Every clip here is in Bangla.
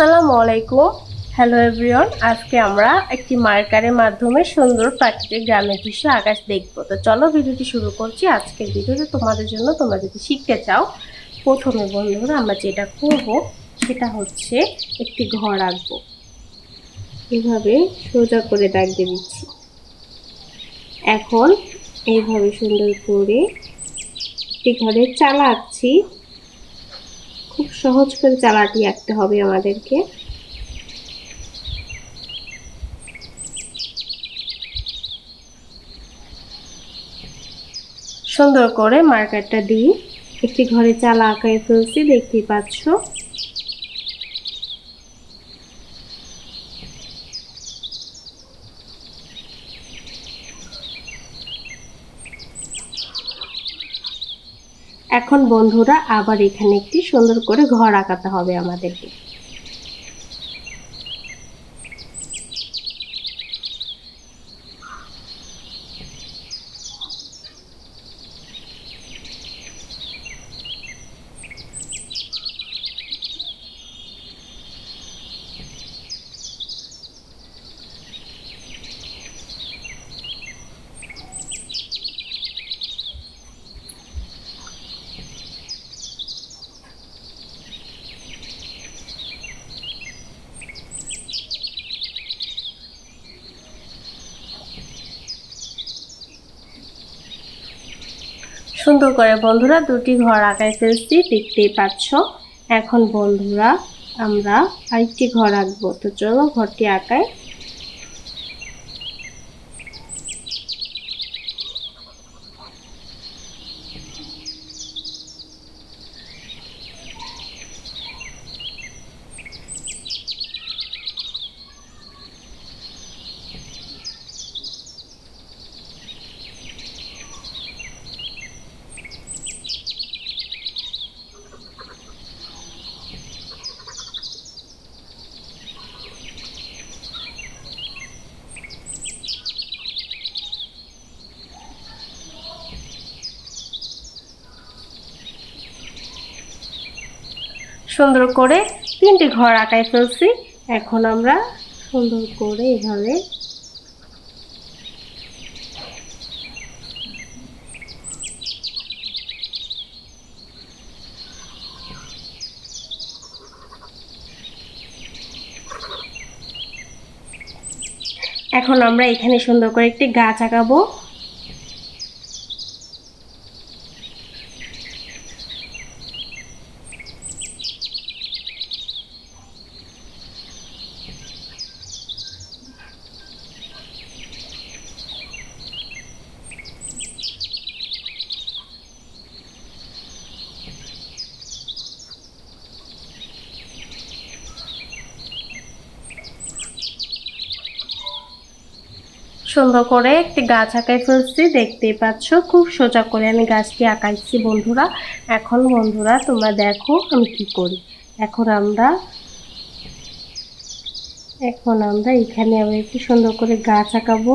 আসসালামু আলাইকুম। হ্যালো এভরিওয়ান আজকে আমরা একটি মার্কারের মাধ্যমে সুন্দর প্রাকৃতিক গ্রামের দৃশ্য আকাশ দেখব। তো চলো ভিডিওটি শুরু করছি। আজকের ভিডিওতে তোমাদের জন্য তোমরা যদি শিখতে চাও, প্রথমে বন্ধুরা আমরা যেটা করব, সেটা হচ্ছে একটি ঘর আঁকবো। এভাবে সোজা করে দাগ দিয়ে দিচ্ছি। এখন এইভাবে সুন্দর করে একটি ঘরের চালা আঁকছি। খুব সহজ করে চালাটি আঁকতে হবে আমাদেরকে। সুন্দর করে মার্কারটা দিয়ে একটি ঘরে চালা আঁকায় ফেলছি, দেখতেই পাচ্ছ। এখন বন্ধুরা আবার এখানে একটি সুন্দর করে ঘর আঁকাতে হবে আমাদেরকে। সুন্দর করে বন্ধুরা দুটি ঘর আঁকায় ফেলছি, দেখতেই পাচ্ছ। এখন বন্ধুরা আমরা আরেকটি ঘর আঁকবো। তো চলো ঘরটি আঁকায় সুন্দর করে তিনটি ঘর আঁকায় ফেলছি। এখন আমরা সুন্দর করে এভাবে এখন আমরা এখানে সুন্দর করে একটি গাছ আঁকাবো। সুন্দর করে একটি গাছ আঁকাই ফেলছি, দেখতেই পাচ্ছ, খুব সোজা করে আমি গাছটি আঁকাইছি বন্ধুরা। এখন বন্ধুরা, তোমরা দেখো আমি কি করি। এখন আমরা এখন আমরা এখানে আবার একটু সুন্দর করে গাছ আঁকাবো।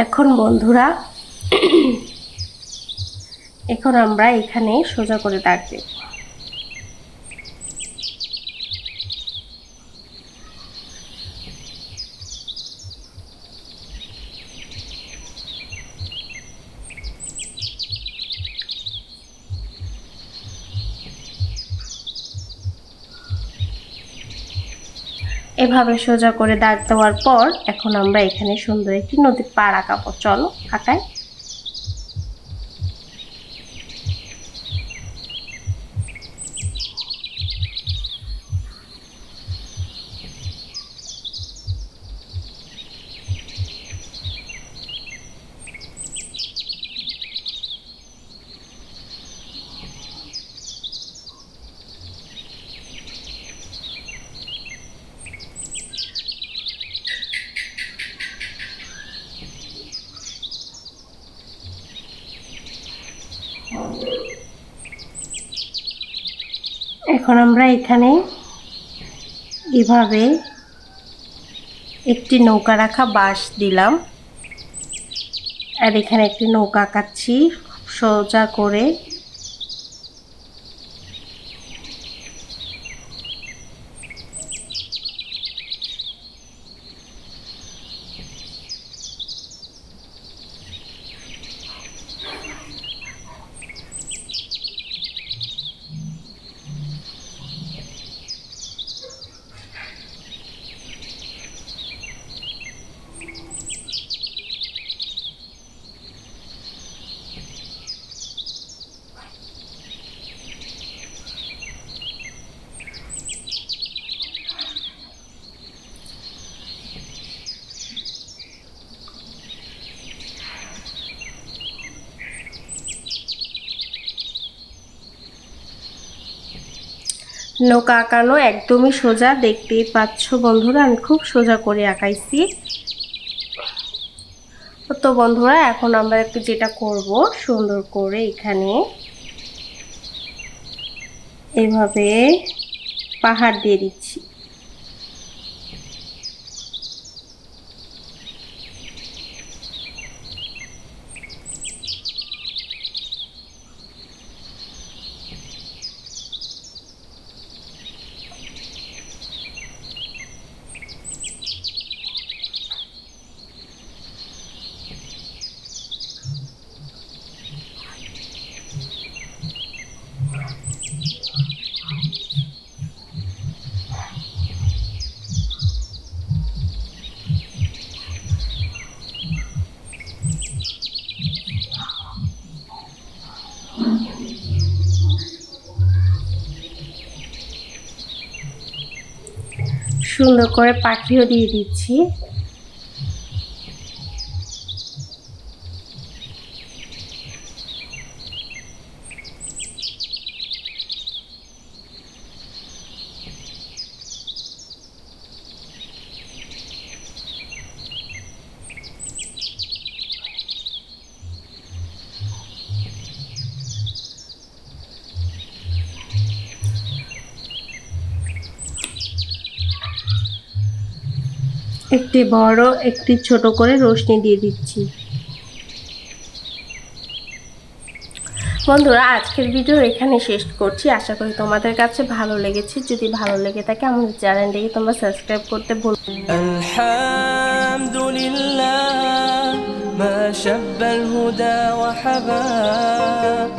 এখন বন্ধুরা এখন আমরা এখানে সোজা করে দাগ এভাবে সোজা করে দাগ দেওয়ার পর এখন আমরা এখানে সুন্দর একটি নদীর পাড় আঁকাবো। চলো আঁকায় এখন আমরা এখানে এভাবে একটি নৌকা রাখা বাঁশ দিলাম। আর এখানে একটি নৌকা কাচ্ছি সোজা করে নৌকা আঁকানো একদমই সোজা, দেখতেই পাচ্ছ বন্ধুরা, আমি খুব সোজা করে আঁকাইছি। তো বন্ধুরা, এখন আমরা একটু যেটা করব, সুন্দর করে এখানে এভাবে পাহাড় দিয়ে দিচ্ছি। সুন্দর করে পাখিও দিয়ে দিচ্ছি। একটি বড় একটি ছোট করে রোশনি দিয়ে দিচ্ছি বন্ধুরা আজকের ভিডিও এখানে শেষ করছি আশা করি তোমাদের কাছে ভালো লেগেছে যদি ভালো লেগে থাকে আমাদের চ্যানেলটিকে তোমরা সাবস্ক্রাইব করতে ভুলবে না। الحمد لله ما شب الهدى وحباب